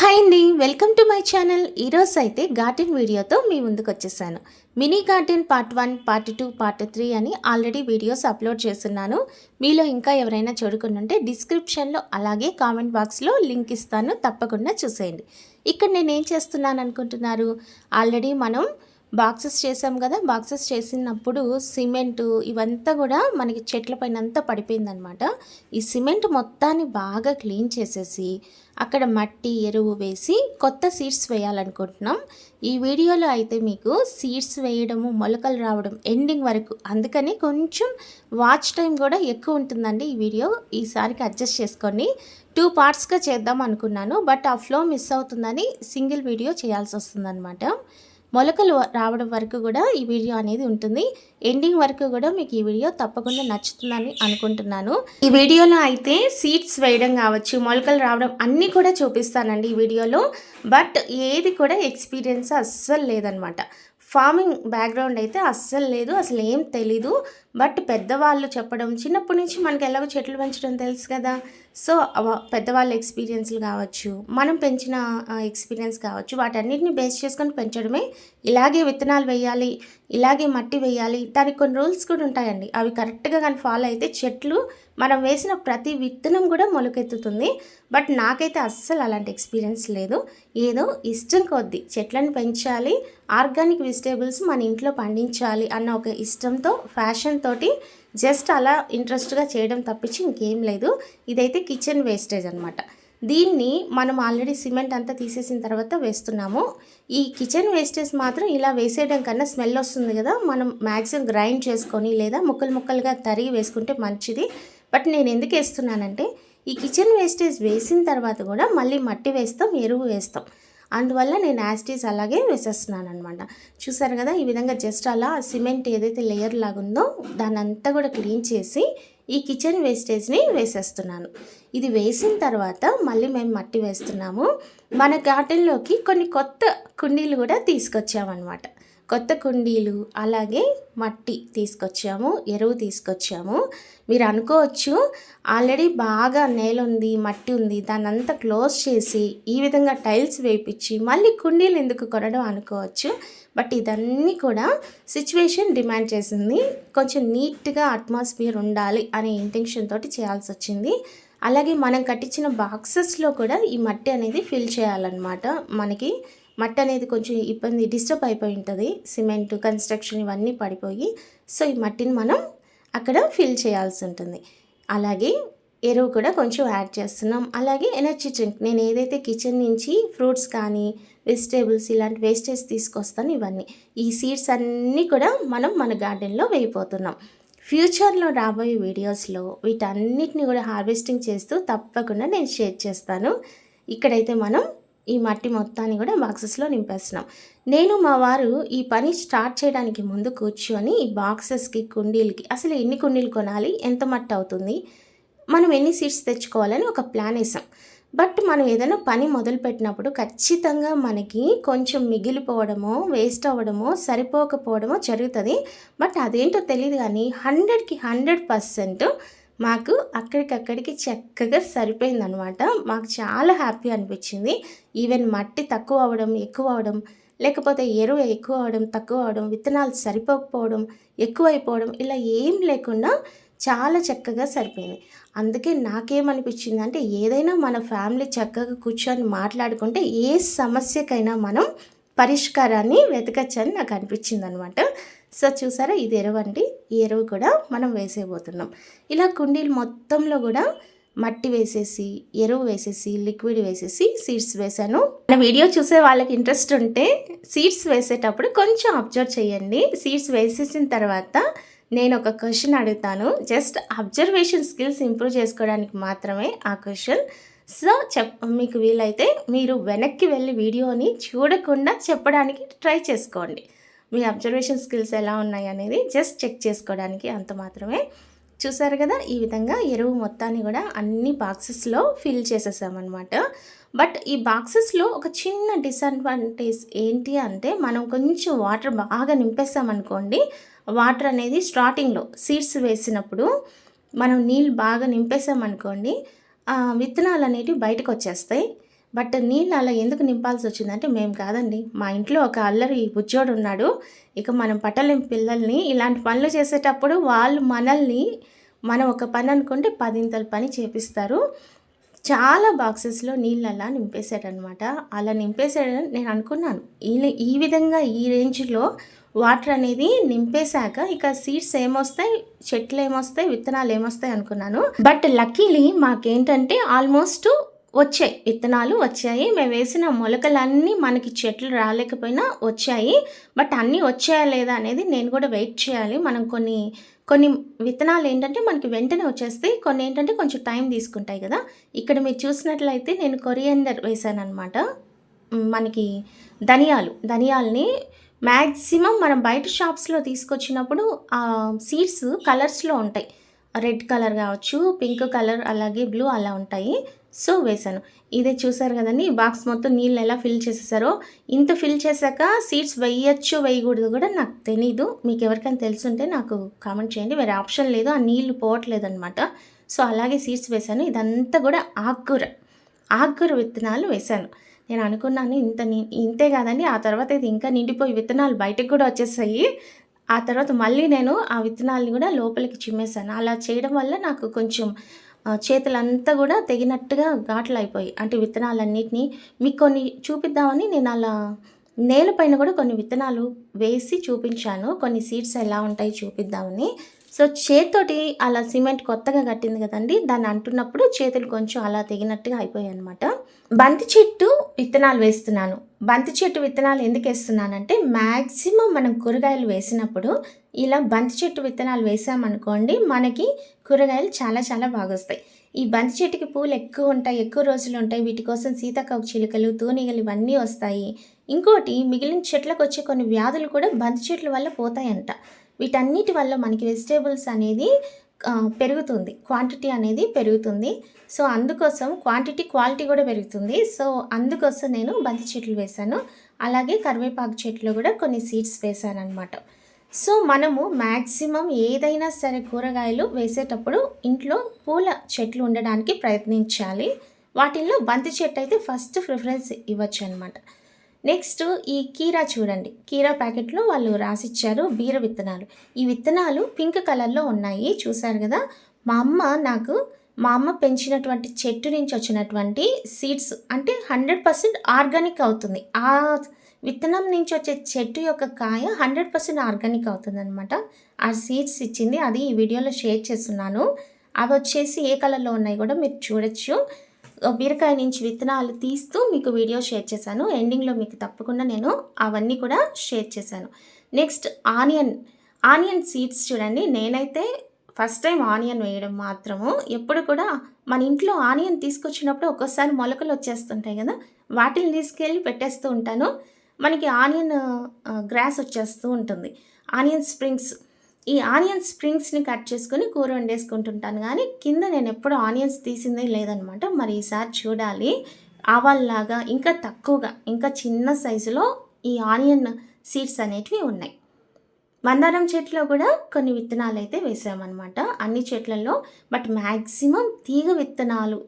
Hi అండి welcome to my channel. ఈరోజు అయితే గార్డెన్ వీడియోతో మీ ముందుకు వచ్చేసాను mini garden part one part two part three అని ఆల్రెడీ వీడియోస్ అప్లోడ్ చేస్తున్నాను. మీలో ఇంకా ఎవరైనా చూడకుండా డిస్క్రిప్షన్లో అలాగే కామెంట్ బాక్స్లో లింక్ ఇస్తాను. తప్పకుండా చూసేయండి. ఇక్కడ నేను ఏం చేస్తున్నాను అనుకుంటున్నారు ఆల్రెడీ మనం బాక్సెస్ చేసాం కదా బాక్సెస్ చేసినప్పుడు సిమెంటు ఇవంతా కూడా మనకి చెట్ల పైన అంతా పడిపోయిందనమాట ఈ సిమెంట్ మొత్తాన్ని బాగా క్లీన్ చేసేసి అక్కడ మట్టి ఎరువు వేసి కొత్త సీడ్స్ వేయాలనుకుంటున్నాం. ఈ వీడియోలో అయితే మీకు సీడ్స్ వేయడము మొలకలు రావడం ఎండింగ్ వరకు అందుకని కొంచెం వాచ్ టైం కూడా ఎక్కువ ఉంటుందండి ఈ వీడియో. ఈసారికి అడ్జస్ట్ చేసుకోండి టూ పార్ట్స్గా చేద్దాం అనుకున్నాను బట్ ఆ ఫ్లో మిస్ అవుతుందని సింగిల్ వీడియో చేయాల్సి వస్తుందన్నమాట. మొలకలు రావడం వరకు కూడా ఈ వీడియో అనేది ఉంటుంది. ఎండింగ్ వరకు కూడా మీకు ఈ వీడియో తప్పకుండా నచ్చుతుందని అనుకుంటున్నాను. ఈ వీడియోలో అయితే సీడ్స్ వేయడం కావచ్చు మొలకలు రావడం అన్నీ కూడా చూపిస్తానండి ఈ వీడియోలో. బట్ ఏది కూడా ఎక్స్పీరియన్స్ అస్సలు లేదనమాట. ఫార్మింగ్ బ్యాక్గ్రౌండ్ అయితే అస్సలు లేదు అసలు ఏం తెలీదు. బట్ పెద్దవాళ్ళు చెప్పడం చిన్నప్పటి నుంచి మనకి ఎలాగో చెట్లు పెంచడం తెలుసు కదా. సో పెద్దవాళ్ళ ఎక్స్పీరియన్స్లు కావచ్చు మనం పెంచిన ఎక్స్పీరియన్స్ కావచ్చు వాటన్నిటిని బేస్ చేసుకొని పెంచడమే. ఇలాగే విత్తనాలు వేయాలి ఇలాగే మట్టి వేయాలి దానికి కొన్ని రూల్స్ కూడా ఉంటాయండి. అవి కరెక్ట్గా కానీ ఫాలో అయితే చెట్లు మనం వేసిన ప్రతి విత్తనం కూడా మొలకెత్తుతుంది. బట్ నాకైతే అస్సలు అలాంటి ఎక్స్పీరియన్స్ లేదు. ఏదో ఇష్టం కొద్దీ చెట్లను పెంచాలి ఆర్గానిక్ వెజిటేబుల్స్ మన ఇంట్లో పండించాలి అన్న ఒక ఇష్టంతో ఫ్యాషన్ తోటి జస్ట్ అలా ఇంట్రెస్ట్గా చేయడం తప్పించి ఇంకేం లేదు. ఇదైతే కిచెన్ వేస్టేజ్ అనమాట దీన్ని మనం ఆల్రెడీ సిమెంట్ అంతా తీసేసిన తర్వాత వేస్తున్నాము. ఈ కిచెన్ వేస్టేజ్ మాత్రం ఇలా వేసేయడం కన్నా స్మెల్ వస్తుంది కదా మనం మ్యాక్సిమం గ్రైండ్ చేసుకొని లేదా ముక్కలు ముక్కలుగా తరిగి వేసుకుంటే మంచిది. బట్ నేను ఎందుకు వేస్తున్నానంటే ఈ కిచెన్ వేస్టేజ్ వేసిన తర్వాత కూడా మళ్ళీ మట్టి వేస్తాం ఎరువు వేస్తాం. అందువల్ల నేను యాస్టీస్ అలాగే వేసేస్తున్నాను అనమాట చూసారు కదా ఈ విధంగా జస్ట్ అలా సిమెంట్ ఏదైతే లేయర్ లాగా ఉందో అంతా కూడా క్లీన్ చేసి ఈ కిచెన్ వేస్టేజ్ని వేసేస్తున్నాను. ఇది వేసిన తర్వాత మళ్ళీ మేము మట్టి వేస్తున్నాము. మన గార్డెన్లోకి కొన్ని కొత్త కుండీలు కూడా తీసుకొచ్చామన్నమాట. కొత్త కుండీలు అలాగే మట్టి తీసుకొచ్చాము ఎరువు తీసుకొచ్చాము. మీరు అనుకోవచ్చు ఆల్రెడీ బాగా నేల ఉంది మట్టి ఉంది దాన్ని అంతా క్లోజ్ చేసి ఈ విధంగా టైల్స్ వేయించి మళ్ళీ కుండీలు ఎందుకు కొనడం అనుకోవచ్చు. బట్ ఇదన్నీ కూడా సిచ్యువేషన్ డిమాండ్ చేసింది. కొంచెం నీట్గా అట్మాస్ఫియర్ ఉండాలి అనే ఇంటెన్షన్ తోటి చేయాల్సి వచ్చింది అలాగే మనం కట్టించిన బాక్సెస్లో కూడా ఈ మట్టి అనేది ఫిల్ చేయాలన్నమాట మనకి. మట్టి అనేది కొంచెం ఇబ్బంది డిస్టర్బ్ అయిపోయి ఉంటుంది. సిమెంట్ కన్స్ట్రక్షన్ ఇవన్నీ పడిపోయి సో ఈ మట్టిని మనం అక్కడ ఫిల్ చేయాల్సి ఉంటుంది. అలాగే ఎరువు కూడా కొంచెం యాడ్ చేస్తున్నాం. అలాగే ఎనర్జీ డ్రింక్ నేను ఏదైతే కిచెన్ నుంచి ఫ్రూట్స్ కానీ వెజిటేబుల్స్ ఇలాంటి వేస్టేజ్ తీసుకొస్తాను ఇవన్నీ ఈ సీడ్స్ అన్నీ కూడా మనం మన గార్డెన్లో వేయిపోతున్నాం ఫ్యూచర్లో రాబోయే వీడియోస్లో వీటన్నిటిని కూడా హార్వెస్టింగ్ చేస్తూ తప్పకుండా నేను షేర్ చేస్తాను. ఇక్కడైతే మనం ఈ మట్టి మొత్తాన్ని కూడా బాక్సెస్లో నింపేస్తున్నాం. నేను మా వారు ఈ పని స్టార్ట్ చేయడానికి ముందు కూర్చొని ఈ బాక్సెస్కి కుండీలకి అసలు ఎన్ని కుండీలు కొనాలి ఎంత మట్టి అవుతుంది మనం ఎన్ని సీట్స్ తెచ్చుకోవాలని ఒక ప్లాన్ వేసాం. బట్ మనం ఏదైనా పని మొదలుపెట్టినప్పుడు ఖచ్చితంగా మనకి కొంచెం మిగిలిపోవడమో వేస్ట్ అవ్వడమో సరిపోకపోవడమో జరుగుతుంది. బట్ అదేంటో తెలియదు కానీ హండ్రెడ్కి హండ్రెడ్ పర్సెంట్ మాకు అక్కడికక్కడికి చక్కగా సరిపోయిందనమాట. మాకు చాలా హ్యాపీ అనిపించింది. ఈవెన్ మట్టి తక్కువ అవ్వడం ఎక్కువ అవ్వడం లేకపోతే ఎరువు ఎక్కువ అవడం తక్కువ అవడం విత్తనాలు సరిపోకపోవడం ఎక్కువైపోవడం ఇలా ఏం లేకుండా చాలా చక్కగా సరిపోయింది. అందుకే నాకేమనిపించింది అంటే ఏదైనా మన ఫ్యామిలీ చక్కగా కూర్చొని మాట్లాడుకుంటే ఏ సమస్యకైనా మనం పరిష్కారాన్ని వెతకచ్చని నాకు అనిపించింది అనమాట సో చూసారా ఇది ఎరువు అండి ఈ ఎరువు కూడా మనం వేసేయబోతున్నాం. ఇలా కుండీలు మొత్తంలో కూడా మట్టి వేసేసి ఎరువు వేసేసి లిక్విడ్ వేసేసి సీడ్స్ వేసాను మన వీడియో చూసే వాళ్ళకి ఇంట్రెస్ట్ ఉంటే సీడ్స్ వేసేటప్పుడు కొంచెం అబ్జర్వ్ చేయండి. సీడ్స్ వేసేసిన తర్వాత నేను ఒక క్వశ్చన్ అడుగుతాను. జస్ట్ అబ్జర్వేషన్ స్కిల్స్ ఇంప్రూవ్ చేసుకోవడానికి మాత్రమే ఆ క్వశ్చన్. సో చెప్ మీకు వీలైతే మీరు వెనక్కి వెళ్ళి వీడియోని చూడకుండా చెప్పడానికి ట్రై చేసుకోండి. మీ అబ్జర్వేషన్ స్కిల్స్ ఎలా ఉన్నాయి అనేది జస్ట్ చెక్ చేసుకోవడానికి అంత మాత్రమే. చూసారు కదా ఈ విధంగా ఎరువు మొత్తాన్ని కూడా అన్ని బాక్సెస్లో ఫిల్ చేసేసామన్నమాట. బట్ ఈ బాక్సెస్లో ఒక చిన్న డిసడ్వాంటేజ్ ఏంటి అంటే మనం కొంచెం వాటర్ బాగా నింపేసామనుకోండి వాటర్ అనేది స్టార్టింగ్లో సీడ్స్ వేసినప్పుడు మనం నీళ్ళు బాగా నింపేసామనుకోండి విత్తనాలు అనేటివి బయటకు వచ్చేస్తాయి. బట్ నీళ్ళు అలా ఎందుకు నింపాల్సి వచ్చిందంటే మేము కాదండి. మా ఇంట్లో ఒక అల్లరి బుజ్జోడు ఉన్నాడు. ఇక మనం పట్టలేం పిల్లల్ని ఇలాంటి పనులు చేసేటప్పుడు వాళ్ళు మనల్ని మనం ఒక పని అనుకుంటే పదింతల పని చేపిస్తారు. చాలా బాక్సెస్లో నీళ్ళు అలా నింపేశాడనమాట అలా నింపేశాడని నేను అనుకున్నాను. ఈ ఈ విధంగా ఈ రేంజ్లో వాటర్ అనేది నింపేశాక ఇక సీడ్స్ ఏమొస్తాయి చెట్లు ఏమొస్తాయి విత్తనాలు ఏమొస్తాయి అనుకున్నాను. బట్ లక్కీలీ మాకేంటంటే ఆల్మోస్ట్ వచ్చాయి. విత్తనాలు వచ్చాయి. మేము వేసిన మొలకలన్నీ మనకి చెట్లు రాలేకపోయినా వచ్చాయి. బట్ అన్నీ వచ్చాయా లేదా అనేది నేను కూడా వెయిట్ చేయాలి. మనం కొన్ని కొన్ని విత్తనాలు ఏంటంటే మనకి వెంటనే వచ్చేస్తాయి. కొన్ని ఏంటంటే కొంచెం టైం తీసుకుంటాయి కదా. ఇక్కడ మీరు చూసినట్లయితే నేను కొరియండర్ వేసాను అనమాట మనకి ధనియాలు. ధనియాల్ని మ్యాక్సిమం మనం బయట షాప్స్లో తీసుకొచ్చినప్పుడు ఆ సీడ్స్ కలర్స్లో ఉంటాయి. రెడ్ కలర్ కావచ్చు పింక్ కలర్ అలాగే బ్లూ అలా ఉంటాయి. సో వేసాను ఇదే చూసారు కదండి బాక్స్ మొత్తం నీళ్ళు ఎలా ఫిల్ చేసేసారో. ఇంత ఫిల్ చేశాక సీడ్స్ వేయచ్చు వేయకూడదు కూడా నాకు తెలీదు. మీకు ఎవరికైనా తెలుసుంటే నాకు కామెంట్ చేయండి. వేరే ఆప్షన్ లేదు ఆ నీళ్ళు పోవట్లేదు అనమాట సో అలాగే సీడ్స్ వేసాను ఇదంతా కూడా ఆకుకూర. ఆకుకూర విత్తనాలు వేశాను. నేను అనుకున్నాను ఇంత ని ఇంతే కాదండి ఆ తర్వాత ఇది ఇంకా నిండిపోయి విత్తనాలు బయటకు కూడా వచ్చేసాయి. ఆ తర్వాత మళ్ళీ నేను ఆ విత్తనాలని కూడా లోపలికి చిమ్మేశాను. అలా చేయడం వల్ల నాకు కొంచెం చేతులంతా కూడా తెగినట్టుగా ఘాట్లు అయిపోయి అంటే విత్తనాలన్నిటినీ మీకు కొన్ని చూపిద్దామని నేను అలా నేలపైన కూడా కొన్ని విత్తనాలు వేసి చూపించాను. కొన్ని సీడ్స్ ఎలా ఉంటాయి చూపిద్దామని. సో చేత్తోటి అలా సిమెంట్ కొత్తగా కట్టింది కదండి దాన్ని అంటున్నప్పుడు చేతులు కొంచెం అలా తెగినట్టుగా అయిపోయాయి అనమాట బంతి చెట్టు విత్తనాలు వేస్తున్నాను. బంతి చెట్టు విత్తనాలు ఎందుకు వేస్తున్నానంటే మ్యాక్సిమం మనం కూరగాయలు వేసినప్పుడు ఇలా బంతి చెట్టు విత్తనాలు వేసామనుకోండి మనకి కూరగాయలు చాలా చాలా బాగా వస్తాయి ఈ బంతి చెట్టుకి పూలు ఎక్కువ ఉంటాయి ఎక్కువ రోజులు ఉంటాయి. వీటి కోసం సీతాకోక చిలుకలు తూనిగలు ఇవన్నీ వస్తాయి. ఇంకోటి మిగిలిన చెట్లకు వచ్చే కొన్ని వ్యాధులు కూడా బంతి చెట్ల వల్ల పోతాయంట. వీటన్నిటి వల్ల మనకి వెజిటేబుల్స్ అనేది పెరుగుతుంది. క్వాంటిటీ అనేది పెరుగుతుంది. సో అందుకోసం క్వాంటిటీ క్వాలిటీ కూడా పెరుగుతుంది. సో అందుకోసం నేను బంతి చెట్లు వేశాను అలాగే కరివేపాకు చెట్లు కూడా కొన్ని సీడ్స్ వేశాను అనమాట సో మనము మ్యాక్సిమం ఏదైనా సరే కూరగాయలు వేసేటప్పుడు ఇంట్లో పూల చెట్లు ఉండడానికి ప్రయత్నించాలి. వాటిల్లో బంతి చెట్టు అయితే ఫస్ట్ ప్రిఫరెన్స్ ఇవ్వచ్చు అనమాట నెక్స్ట్ ఈ కీరా చూడండి. కీరా ప్యాకెట్లో వాళ్ళు రాసిచ్చారు బీర విత్తనాలు. ఈ విత్తనాలు పింక్ కలర్లో ఉన్నాయి చూసారు కదా? మా అమ్మ నాకు మా అమ్మ పెంచినటువంటి చెట్టు నుంచి వచ్చినటువంటి సీడ్స్ అంటే హండ్రెడ్ పర్సెంట్ ఆర్గానిక్ అవుతుంది. ఆ విత్తనం నుంచి వచ్చే చెట్టు యొక్క కాయ హండ్రెడ్ పర్సెంట్ ఆర్గానిక్ అవుతుందన్నమాట. ఆ సీడ్స్ ఇచ్చింది అది ఈ వీడియోలో షేర్ చేస్తున్నాను. అవి వచ్చేసి ఏ కలర్లో ఉన్నాయి కూడా మీరు చూడొచ్చు. బీరకాయ నుంచి విత్తనాలు తీస్తూ మీకు వీడియో షేర్ చేశాను. ఎండింగ్లో మీకు తప్పకుండా నేను అవన్నీ కూడా షేర్ చేశాను. నెక్స్ట్ ఆనియన్ ఆనియన్ సీడ్స్ చూడండి. నేనైతే ఫస్ట్ టైం ఆనియన్ వేయడం మాత్రము. ఎప్పుడు కూడా మన ఇంట్లో ఆనియన్ తీసుకొచ్చినప్పుడు ఒక్కోసారి మొలకలు వచ్చేస్తుంటాయి కదా వాటిని తీసుకెళ్ళి పెట్టేస్తూ ఉంటాను. మనకి ఆనియన్ గ్రాస్ వచ్చేస్తూ ఉంటుంది. ఆనియన్ స్ప్రింగ్స్ ఈ ఆనియన్ స్ప్రింగ్స్ని కట్ చేసుకొని కూర వండేసుకుంటుంటాను. కానీ కింద నేను ఎప్పుడు ఆనియన్స్ తీసిందే లేదనమాట. మరి ఈసారి చూడాలి. ఆవాల్లాగా ఇంకా తక్కువగా ఇంకా చిన్న సైజులో ఈ ఆనియన్ సీడ్స్ అనేటివి ఉన్నాయి. మందారం చెట్లో కూడా కొన్ని విత్తనాలు అయితే వేసామన్నమాట అన్ని చెట్లలో బట్ మ్యాక్సిమం తీగ విత్తనాలు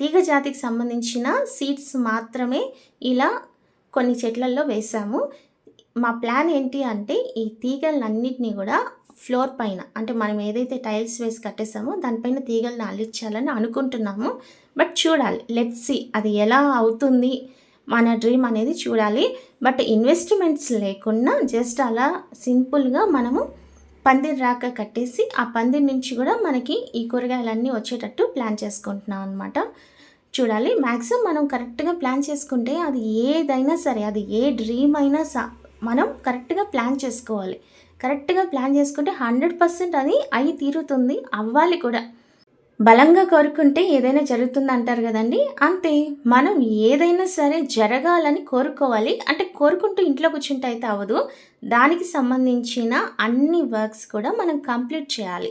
తీగ జాతికి సంబంధించిన సీడ్స్ మాత్రమే ఇలా కొన్ని చెట్లలో వేసాము. మా ప్లాన్ ఏంటి అంటే ఈ తీగలన్నింటినీ కూడా ఫ్లోర్ పైన అంటే మనం ఏదైతే టైల్స్ వేసి కట్టేసామో దానిపైన తీగలను అల్లించాలని అనుకుంటున్నాము. బట్ చూడాలి. లెట్స్ సి అది ఎలా అవుతుంది మన డ్రీమ్ అనేది చూడాలి. బట్ ఇన్వెస్ట్మెంట్స్ లేకుండా జస్ట్ అలా సింపుల్గా మనము పందిరి రాక కట్టేసి ఆ పందిరి నుంచి కూడా మనకి ఈ కూరగాయలన్నీ వచ్చేటట్టు ప్లాన్ చేసుకుంటున్నాం అనమాట చూడాలి. మ్యాక్సిమం మనం కరెక్ట్గా ప్లాన్ చేసుకుంటే అది ఏదైనా సరే అది ఏ డ్రీమ్ అయినా సా మనం కరెక్ట్గా ప్లాన్ చేసుకోవాలి. కరెక్ట్గా ప్లాన్ చేసుకుంటే హండ్రెడ్ పర్సెంట్ అది అయి తీరుతుంది అవ్వాలి కూడా. బలంగా కోరుకుంటే ఏదైనా జరుగుతుంది అంటారు కదండి. అంతే. మనం ఏదైనా సరే జరగాలని కోరుకోవాలి. అంటే కోరుకుంటూ ఇంట్లో కూర్చుంటే అయితే అవ్వదు. దానికి సంబంధించిన అన్ని వర్క్స్ కూడా మనం కంప్లీట్ చేయాలి.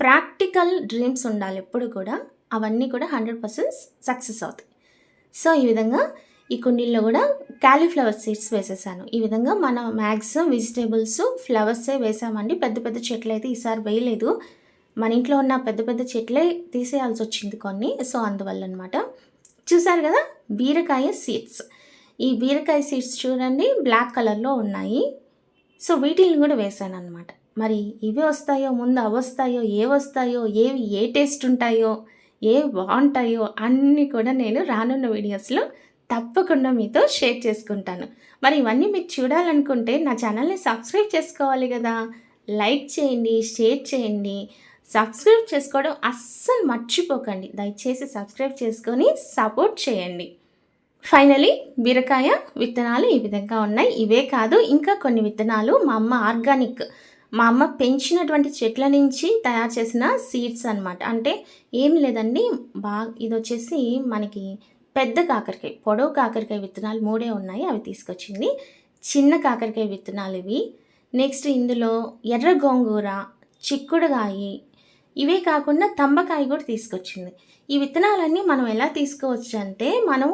ప్రాక్టికల్ డ్రీమ్స్ ఉండాలి ఎప్పుడు కూడా. అవన్నీ కూడా హండ్రెడ్ పర్సెంట్ సక్సెస్ అవుతాయి. సో ఈ విధంగా ఈ కుండీల్లో కూడా క్యాలీఫ్లవర్ సీడ్స్ వేసేసాను. ఈ విధంగా మనం మ్యాక్సిమం వెజిటేబుల్స్ ఫ్లవర్సే వేసామండి. పెద్ద పెద్ద చెట్లు అయితే ఈసారి వేయలేదు. మన ఇంట్లో ఉన్న పెద్ద పెద్ద చెట్లే తీసేయాల్సి వచ్చింది కొన్ని. సో అందువల్ల అనమాట చూసారు కదా? బీరకాయ సీడ్స్. ఈ బీరకాయ సీడ్స్ చూడండి బ్లాక్ కలర్లో ఉన్నాయి. సో వీటిని కూడా వేసాను అనమాట మరి ఇవి వస్తాయో ముందు అవి వస్తాయో ఏ వస్తాయో ఏవి ఏ టేస్ట్ ఉంటాయో ఏ బాగుంటాయో అన్నీ కూడా నేను రానున్న వీడియోస్లో తప్పకుండా మీతో షేర్ చేసుకుంటాను. మరి ఇవన్నీ మీరు చూడాలనుకుంటే నా ఛానల్ని సబ్స్క్రైబ్ చేసుకోవాలి కదా? లైక్ చేయండి షేర్ చేయండి. సబ్స్క్రైబ్ చేసుకోవడం అస్సలు మర్చిపోకండి. దయచేసి సబ్స్క్రైబ్ చేసుకొని సపోర్ట్ చేయండి. ఫైనలీ బీరకాయ విత్తనాలు ఈ విధంగా ఉన్నాయి. ఇవే కాదు ఇంకా కొన్ని విత్తనాలు మా అమ్మ ఆర్గానిక్ మా అమ్మ పెంచినటువంటి చెట్ల నుంచి తయారు చేసిన సీడ్స్ అన్నమాట. అంటే ఏం లేదండి బాగా ఇది వచ్చేసి మనకి పెద్ద కాకరకాయ పొడవు కాకరకాయ విత్తనాలు మూడే ఉన్నాయి అవి తీసుకొచ్చింది. చిన్న కాకరకాయ విత్తనాలు ఇవి. నెక్స్ట్ ఇందులో ఎర్ర గోంగూర చిక్కుడుగాయ ఇవే కాకుండా తంబకాయ కూడా తీసుకొచ్చింది. ఈ విత్తనాలన్నీ మనం ఎలా తీసుకోవచ్చు అంటే మనం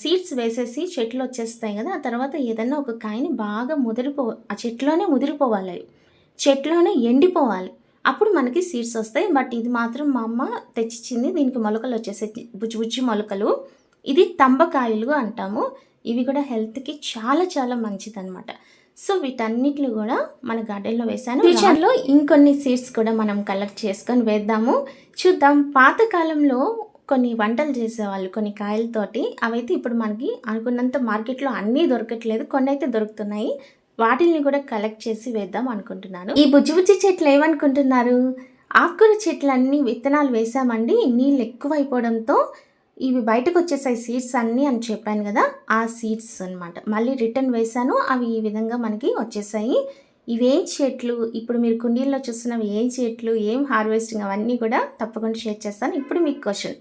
సీడ్స్ వేసేసి చెట్లు వచ్చేస్తాయి కదా ఆ తర్వాత ఏదైనా ఒక కాయని బాగా ముదిరిపో ఆ చెట్లోనే ముదిరిపోవాలి చెట్లోనే ఎండిపోవాలి. అప్పుడు మనకి సీడ్స్ వస్తాయి. బట్ ఇది మాత్రం మా అమ్మ తెచ్చిచ్చింది. దీనికి మొలకలు వచ్చేసాయి బుజ్జి బుజ్జి మొలకలు. ఇది తంబకాయలు అంటాము. ఇవి కూడా హెల్త్కి చాలా చాలా మంచిదన్నమాట. సో వీటన్నిటిని కూడా మన గార్డెన్లో వేసాను ఫ్యూచర్లో ఇంకొన్ని సీడ్స్ కూడా మనం కలెక్ట్ చేసుకొని వేద్దాము. చూద్దాం. పాతకాలంలో కొన్ని వంటలు చేసేవాళ్ళు కొన్ని కాయలతోటి. అవైతే ఇప్పుడు మనకి అనుకున్నంత మార్కెట్లో అన్నీ దొరకట్లేదు. కొన్ని అయితే దొరుకుతున్నాయి. వాటిని కూడా కలెక్ట్ చేసి వేద్దాం అనుకుంటున్నాను. ఈ బుజ్జి బుజ్జి చెట్లు ఏమనుకుంటున్నారు? ఆకుకూర చెట్లన్నీ విత్తనాలు వేసామండి. నీళ్ళు ఎక్కువ అయిపోవడంతో ఇవి బయటకు వచ్చేసాయి సీడ్స్ అన్నీ అని చెప్పాను కదా ఆ సీడ్స్ అన్నమాట. మళ్ళీ రిటర్న్ వేసాను అవి ఈ విధంగా మనకి వచ్చేసాయి. ఇవేం చెట్లు? ఇప్పుడు మీరు కుండీల్లో చూస్తున్నవి ఏం చెట్లు? ఏం హార్వెస్టింగ్ అవన్నీ కూడా తప్పకుండా షేర్ చేస్తాను. ఇప్పుడు మీకు క్వశ్చన్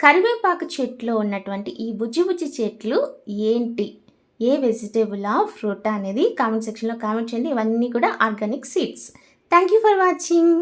కరివేపాకు చెట్లో ఉన్నటువంటి ఈ బుజ్జి బుజ్జి చెట్లు ఏంటి? ఏ వెజిటేబులా ఫ్రూటా అనేది కామెంట్ సెక్షన్లో కామెంట్ చేయండి. ఇవన్నీ కూడా organic seeds thank you for watching